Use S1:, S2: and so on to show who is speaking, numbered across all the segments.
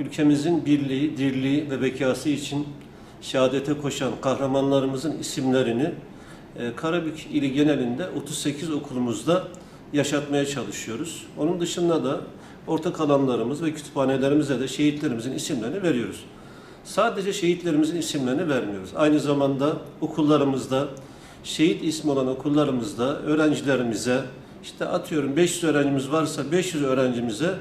S1: ülkemizin birliği, dirliği ve bekası için şehadete koşan kahramanlarımızın isimlerini e, Karabük ili genelinde 38 okulumuzda yaşatmaya çalışıyoruz. Onun dışında da ortak alanlarımız ve kütüphanelerimize de şehitlerimizin isimlerini veriyoruz. Sadece şehitlerimizin isimlerini vermiyoruz. Aynı zamanda okullarımızda, şehit ismi olan okullarımızda öğrencilerimize, işte atıyorum 500 öğrencimiz varsa 500 öğrencimize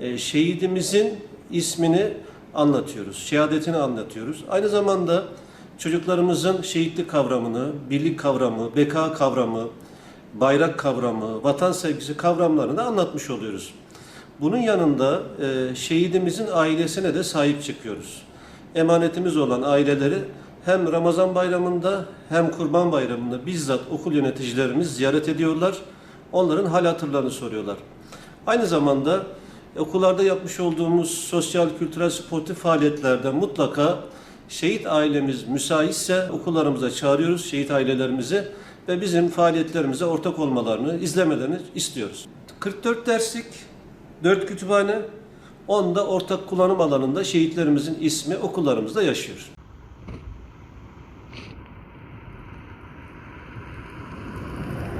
S1: e, şehidimizin ismini anlatıyoruz, şehadetini anlatıyoruz. Aynı zamanda çocuklarımızın şehitlik kavramını, birlik kavramı, beka kavramı, bayrak kavramı, vatan sevgisi kavramlarını da anlatmış oluyoruz. Bunun yanında e, şehidimizin ailesine de sahip çıkıyoruz. Emanetimiz olan aileleri hem Ramazan bayramında hem Kurban bayramında bizzat okul yöneticilerimiz ziyaret ediyorlar. Onların hal hatırlarını soruyorlar. Aynı zamanda okullarda yapmış olduğumuz sosyal, kültürel, sportif faaliyetlerde mutlaka şehit ailemiz müsaitse okullarımıza çağırıyoruz şehit ailelerimizi ve bizim faaliyetlerimize ortak olmalarını, izlemelerini istiyoruz. 44 derslik, 4 kütüphane, 10 da ortak kullanım alanında şehitlerimizin ismi okullarımızda yaşıyor.